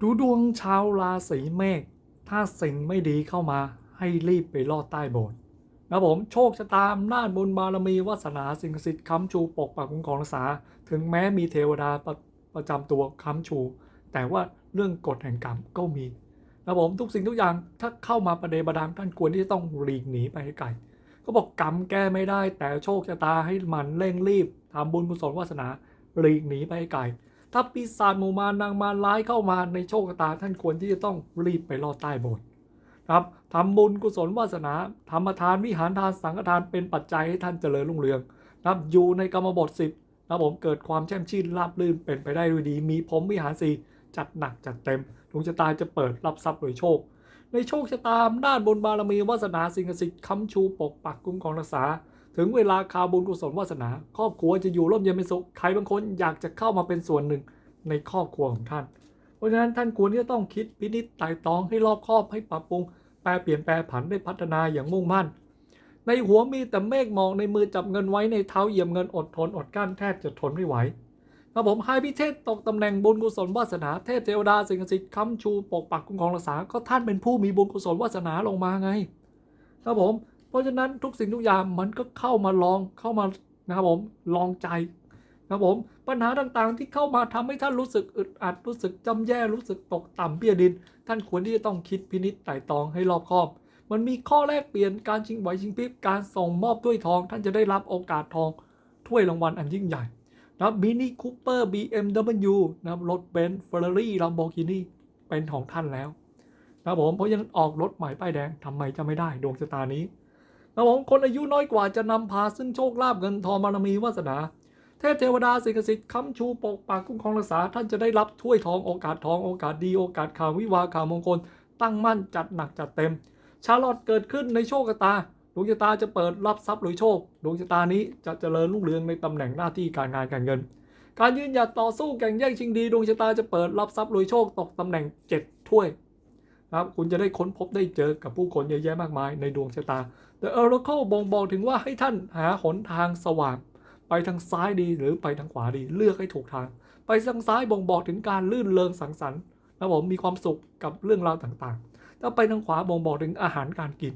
ดูดวงชาวราศีเมษถ้าสิ่งไม่ดีเข้ามาให้รีบไปลอดใต้โบสถ์นะผมโชคชะตาอำนาจบุญบารมีวาสนาสิ่งศักดิ์สิทธิ์ค้ำชูปกปักคุ้มครองรักษา ถึงแม้มีเทวดาประประจำตัวค้ำชู แต่ว่าเรื่องกฎแห่งกรรมก็มีนะผมทุกสิ่งทุกอย่างถ้าเข้ามาประเดประดังท่านควรที่จะต้องหลีกหนีไปให้ไกลก็บอกกรรมแก้ไม่ได้ แต่โชคชะตาให้มันเร่งรีบทำบุญกุศลวาสนาหลีกหนีไปให้ไกล ถ้าปีศาจหมู่มารนางมารร้ายเข้ามาในโชคชะตาท่านควรที่จะต้องรีบไปลอดใต้โบสถ์ครับทำบุญกุศลวาสนาธรรมทานวิหารทานสังฆทานเป็นปัจจัยให้ท่านเจริญรุ่งเรืองนะครับอยู่ในกรรมบทสิบนะผมเกิดความแช่มชื่นราบรื่นเป็นไปได้ด้วยดี มีพรหมวิหารสีจัดหนักจัดเต็มดวงชะตาจะเปิดรับทรัพย์โดยโชค ในโชคชะตาอำนาจบนบารมีวาสนาสิ่งศักดิ์สิทธิ์ค้ำชูปกปักคุ้มครองรักษา ถึงเวลาคาบุญกุศลวาสนา ครอบครัวจะอยู่ร่มเย็นเป็นสุขใครบางคนอยากจะเข้ามาเป็นส่วนหนึ่งในครอบครัวของท่าน เพราะฉะนั้นท่านควรที่จะต้องคิดพินิจไต่ตรองให้รอบคอบให้ปรับปรุง แปลเปลี่ยนแปลผันได้พัฒนาอย่างมุ่งมั่น ในหัวมีแต่เมฆหมอกในมือจับเงินไว้ในเท้าเหยียบเงินอดทนอดกั้นแทบจะทนไม่ไหวครับผมให้พิเทศตกตำแหน่งบุญกุศลวาสนาเทพเทวดาสิ่งศักดิ์สิทธิ์ค้ำชูปกปักคุ้มครองรักษาก็ท่านเป็นผู้มีบุญกุศลวาสนาลงมาไงครับผม เพราะฉะนั้นทุกสิ่งทุกอย่างมันก็เข้ามาลองเข้ามานะครับผมลองใจนะครับผมปัญหาต่างๆที่เข้ามาทำให้ท่านรู้สึกอึดอัดรู้สึกจำแย่รู้สึกตกต่ำเบี้ยดิน ท่านควรที่จะต้องคิดพินิจไต่ตองให้รอบคอบ มันมีข้อแลกเปลี่ยนการชิงไหวชิงพริบการส่งมอบถ้วยทอง ท่านจะได้รับโอกาสทองถ้วยรางวัลอันยิ่งใหญ่นะบมินิคูเปอร์ BMW นะครับรถเบนซ์เฟอร์รารี่ลัมโบกินีเป็นของท่านแล้วนะครับผมเพราะฉะนั้นออกรถใหม่ป้ายแดงทำไมจะไม่ได้ดวงชะตานี้ นะผมคนอายุน้อยกว่าจะนำพาซึ่งโชคลาภเงินทองบารมีวาสนาเทพเทวดาสิ่งศักดิ์สิทธิ์ค้ำชูปกปักคุ้มครองรักษา ท่านจะได้รับถ้วยทองโอกาสทองโอกาสดีโอกาสข่าววิวาข่าวมงคล ตั้งมั่นจัดหนักจัดเต็ม ชาลอตเกิดขึ้นในโชคตาดวงชะตาจะเปิดรับทรัพย์หรือโชค ดวงชะตานี้จะเจริญรุ่งเรืองในตำแหน่งหน้าที่การงานการเงิน การยืนหยัดต่อสู้แข่งแย่งชิงดี ดวงชะตาจะเปิดรับทรัพย์รวยโชคตกตำแหน่งเจ็ดถ้วย นะครับคุณจะได้ค้นพบได้เจอกับผู้คนเยอะแยะมากมายในดวงชะตา The Oracle บ่งบอกถึงว่าให้ท่านหาหนทางสว่าง ไปทางซ้ายดีหรือไปทางขวาดีเลือกให้ถูกทาง ไปทางซ้ายบ่งบอกถึงการลื่นเลงสังสรรค์นะผมมีความสุขกับเรื่องราวต่างๆ ถ้าไปทางขวาบ่งบอกถึงอาหารการกิน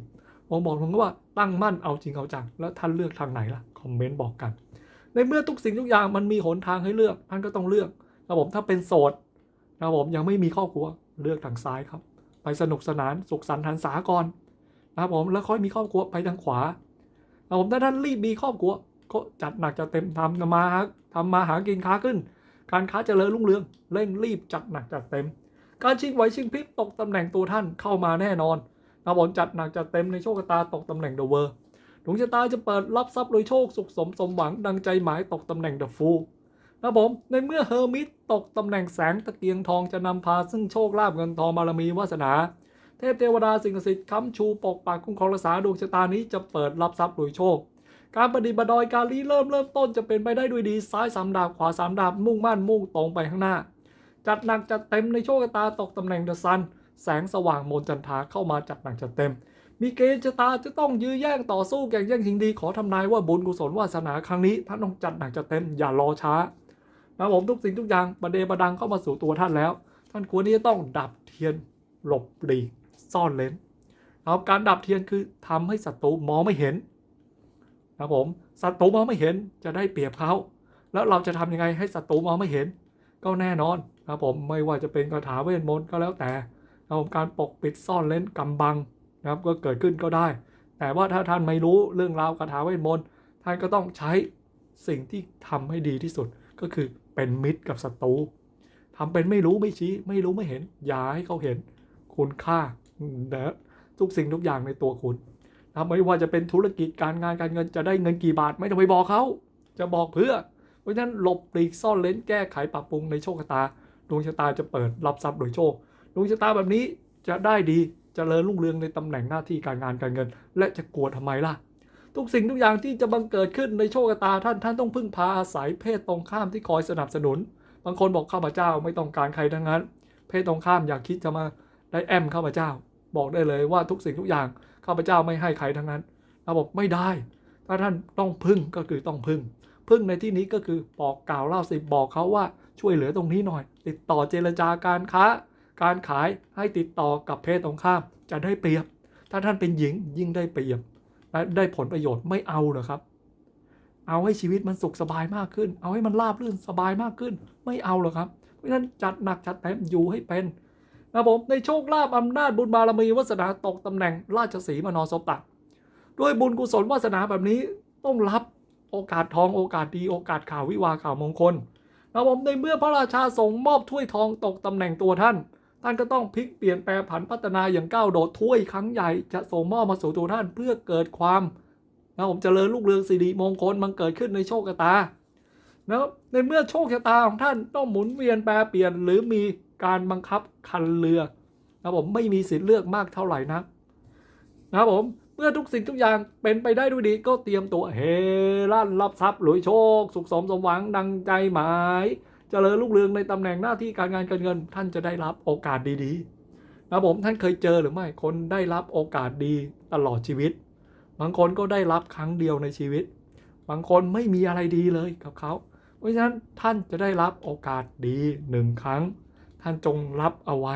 บ่งบอกถึงว่าตั้งมั่นเอาจริงเอาจังแล้วท่านเลือกทางไหนล่ะคอมเมนต์บอกกัน ในเมื่อทุกสิ่งทุกอย่างมันมีหนทางให้เลือกท่านก็ต้องเลือกนะผมถ้าเป็นโสดนะผมยังไม่มีครอบครัวเลือกทางซ้ายครับ ไปสนุกสนานสุขสันต์หันษาก่อนนะครับผมแล้วค่อยมีครอบครัวไปทางขวานะผมถ้าท่านรีบมีครอบครัวก็จัดหนักจัดเต็มทำมาหาทำมาหากินค้าขึ้น การค้าเจริญรุ่งเรืองเร่งรีบจัดหนักจัดเต็ม การชิงไหวชิงพริบตกตำแหน่งตัวท่านเข้ามาแน่นอนนะครับผมจัดหนักจัดเต็มในโชคชะตาตกตำแหน่งเดอะเวอร์ดวงชะตาจะเปิดรับทรัพย์โดยโชคสุขสมสมหวังดังใจหมายตกตำแหน่งเดอะฟู นะผม ในเมื่อเฮอร์มิตตกตำแหน่งแสงตะเกียงทองจะนำพาซึ่งโชคลาภเงินทองบารมีวาสนา เทพเทวดาสิ่งศักดิ์สิทธิ์ค้ำชูปกปักคุ้มครองรักษาดวงชะตานี้จะเปิดรับทรัพย์โดยโชค การปฏิบัติดอยการรีเริ่มเริ่มต้นจะเป็นไปได้ด้วยดีซ้ายสามดาบขวาสามดาบมุ่งมั่นมุ่งตรงไปข้างหน้า จัดหนักจัดเต็มในโชคชะตาตกตำแหน่งเดอะซันแสงสว่างมนจันทาเข้ามาจัดหนักจัดเต็ม มีเกณฑ์ชะตาจะต้องยื้อแย่งต่อสู้แข่งแย่งชิงดีขอทำนายว่าบุญกุศลวาสนาครั้งนี้ท่านต้องจัดหนักจัดเต็มอย่ารอช้า นะผมทุกสิ่งทุกอย่างประเดประดังเข้ามาสู่ตัวท่านแล้ว ท่านควรที่จะต้องดับเทียนหลบหลีกซ่อนเลนนะครับการดับเทียนคือทำให้ศัตรูมองไม่เห็นนะครับผมศัตรูมองไม่เห็นจะได้เปรียบเขาแล้วเราจะทำยังไงให้ศัตรูมองไม่เห็น ก็แน่นอนนะครับผมไม่ว่าจะเป็นคาถาเวทมนต์ก็แล้วแต่นะผมการปกปิดซ่อนเลนกำบังนะครับก็เกิดขึ้นก็ได้ แต่ว่าถ้าท่านไม่รู้เรื่องราวคาถาเวทมนต์ท่านก็ต้องใช้สิ่งที่ทำให้ดีที่สุดก็คือ เป็นมิตรกับศัตรูทำเป็นไม่รู้ไม่ชี้ไม่รู้ไม่เห็น อย่าให้เขาเห็นคุณค่านะทุกสิ่งทุกอย่างในตัวคุณนะไม่ว่าจะเป็นธุรกิจการงานการเงินจะได้เงินกี่บาท ไม่ต้องไปบอกเขาจะบอกเพื่อ เพราะฉะนั้นหลบปลีกซ่อนเลนแก้ไขปรับปรุงในโชคชะตาดวงชะตาจะเปิดรับทรัพย์โดยโชคดวงชะตาแบบนี้จะได้ดีจเจริญรุ่งเรืองในตำแหน่งหน้าที่การงานการเงิน และจะกลัวทำไมล่ะ ทุกสิ่งทุกอย่างที่จะบังเกิดขึ้นในโชคชะตาท่านท่านต้องพึ่งพาอาศัยเพศตรงข้ามที่คอยสนับสนุน บางคนบอกข้าพเจ้าไม่ต้องการใครทั้งนั้น เพศตรงข้ามอยากคิดจะมาได้แอมข้าพเจ้า บอกได้เลยว่าทุกสิ่งทุกอย่างข้าพเจ้าไม่ให้ใครทั้งนั้นเราบอกไม่ได้ ถ้าท่านต้องพึ่งก็คือต้องพึ่ง พึ่งในที่นี้ก็คือบอกกล่าวเล่าสิบอกเขาว่าช่วยเหลือตรงนี้หน่อย ติดต่อเจรจาการค้า การขายให้ติดต่อกับเพศตรงข้ามจะได้เปรียบ ถ้าท่านเป็นหญิงยิ่งได้เปรียบ และได้ผลประโยชน์ไม่เอาเหรอครับ เอาให้ชีวิตมันสุขสบายมากขึ้น เอาให้มันราบรื่นสบายมากขึ้น ไม่เอาเหรอครับ เพราะฉะนั้นจัดหนักจัดเต็มอยู่ให้เป็นนะผมในโชคลาภอำนาจบุญบารมีวาสนาตกตำแหน่งราชสีมานอสบตักด้วยบุญกุศลวาสนาแบบนี้ต้องรับโอกาสทองโอกาสดีโอกาสข่าววิวาข่าวมงคลนะผมในเมื่อพระราชาทรงมอบถ้วยทองตกตำแหน่งตัวท่าน ท่านก็ต้องพลิกเปลี่ยนแปลงผันพัฒนาอย่างก้าวโดดถ้วยครั้งใหญ่จะส่งมอบมาสู่ตัวท่านเพื่อเกิดความนะผมเจริญลูกเรืองสิริมงคลมันเกิดขึ้นในโชคชะตานะในเมื่อโชคชะตาของท่านต้องหมุนเวียนแปรเปลี่ยนหรือมีการบังคับคันเรือนะผมไม่มีสิทธิ์เลือกมากเท่าไหร่นักนะผมเมื่อทุกสิ่งทุกอย่างเป็นไปได้ด้วยดีก็เตรียมตัวเฮลั่นรับทรัพย์หลุยโชค สุขสมสมหวังดังใจหมาย เจริญลูกเรืองในตำแหน่งหน้าที่การงานการเงิน ท่านจะได้รับโอกาสดีๆนะผมท่านเคยเจอหรือไม่คนได้รับโอกาสดีตลอดชีวิต บางคนก็ได้รับครั้งเดียวในชีวิต บางคนไม่มีอะไรดีเลยกับเขาเพราะฉะนั้นท่านจะได้รับโอกาสดีหนึ่งครั้ง ท่านจงรับเอาไว้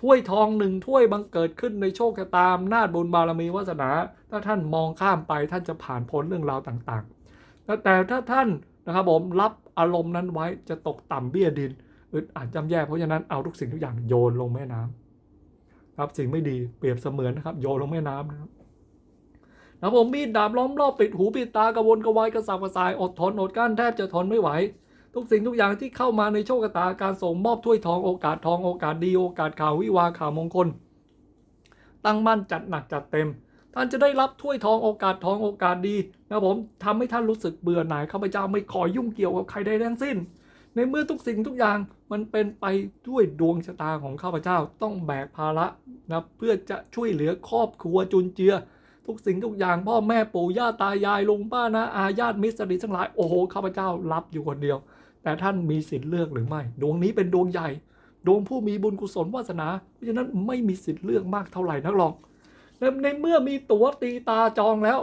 ถ้วยทองหนึ่งถ้วยบังเกิดขึ้นในโชคชะตามนาจบุญบารมีวาสนา ถ้าท่านมองข้ามไปท่านจะผ่านพ้นเรื่องราวต่างๆ แต่ถ้าท่านนะครับผมรับ อารมณ์นั้นไว้จะตกต่ำเบี้ยดินอึดอัดจำแย่เพราะฉะนั้นเอาทุกสิ่งทุกอย่างโยนลงแม่น้ำครับสิ่งไม่ดีเปรียบเสมือนนะครับ โยนลงแม่น้ำนะครับนะผมมีดดาบล้อมรอบปิดหูปิดตากระวนกระวายกระสับกระส่ายอดทนอดกั้นแทบจะทนไม่ไหว ทุกสิ่งทุกอย่างที่เข้ามาในโชคชะตาการส่งมอบถ้วยทองโอกาสทองโอกาสดีโอกาสข่าววิวาข่าวมงคล ตั้งมั่นจัดหนักจัดเต็ม ท่านจะได้รับถ้วยทองโอกาสทองโอกาสดีนะผมทำให้ท่านรู้สึกเบื่อหน่ายข้าพเจ้าไม่ขอยุ่งเกี่ยวกับใครใดทั้งสิ้น ในเมื่อทุกสิ่งทุกอย่างมันเป็นไปด้วยดวงชะตาของข้าพเจ้าต้องแบกภาระนะเพื่อจะช่วยเหลือครอบครัวจุนเจือ ทุกสิ่งทุกอย่างพ่อแม่ปู่ย่าตายายลุงป้านะอาญาติมิตรสิททั้งหลายโอ้โหข้าพเจ้ารับอยู่คนเดียว แต่ท่านมีสิทธิ์เลือกหรือไม่ ดวงนี้เป็นดวงใหญ่ดวงผู้มีบุญกุศลวาสนา เพราะฉะนั้นไม่มีสิทธิ์เลือกมากเท่าไหร่นักหรอก ในเมื่อมีตั๋วตีตาจองแล้ว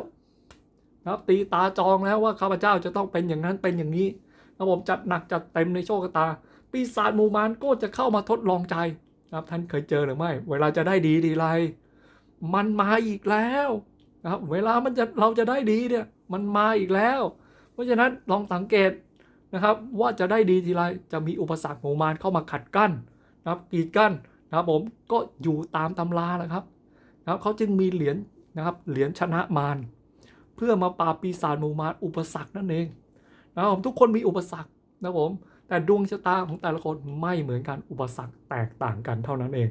นะครับตีตาจองแล้วว่าข้าพเจ้าจะต้องเป็นอย่างนั้นเป็นอย่างนี้นะผมจัดหนักจัดเต็มในโชคชะตา ปีศาจมูมานก็จะเข้ามาทดลองใจนะครับท่านเคยเจอหรือไม่ เวลาจะได้ดีดีไร มันมาอีกแล้วนะครับเวลามันจะเราจะได้ดีเนี่ยมันมาอีกแล้ว เพราะฉะนั้นลองสังเกตนะครับว่าจะได้ดีทีไรจะมีอุปสรรคหมู่มารเข้ามาขัดกั้นนะครับกีดกั้นนะครับผมก็อยู่ตามตำราแหละครับ นะครับเขาจึงมีเหรียญนะครับเหรียญชนะมารเพื่อมาปราบปีศาจหมู่มารอุปสรรคนั่นเองนะครับผมทุกคนมีอุปสรรคนะครับผมแต่ดวงชะตาของแต่ละคนไม่เหมือนกันอุปสรรคแตกต่างกันเท่านั้นเอง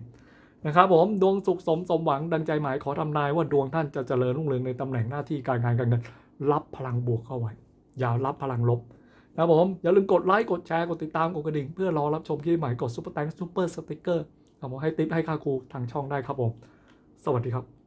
นะครับผมดวงสุขสมสมหวังดังใจหมายขอทำนายว่าดวงท่านจะเจริญรุ่งเรืองในตำแหน่งหน้าที่การงานการเงินรับพลังบวกเข้าไว้อย่ารับพลังลบนะครับผมอย่าลืมกดไลค์กดแชร์กดติดตามกดกระดิ่ง เพื่อรอรับชมคลิปใหม่กดซุปเปอร์แตงซุปเปอร์สติ๊กเกอร์ครับผมให้ติปให้ค่าครูทางช่องได้ครับผม สวัสดีครับ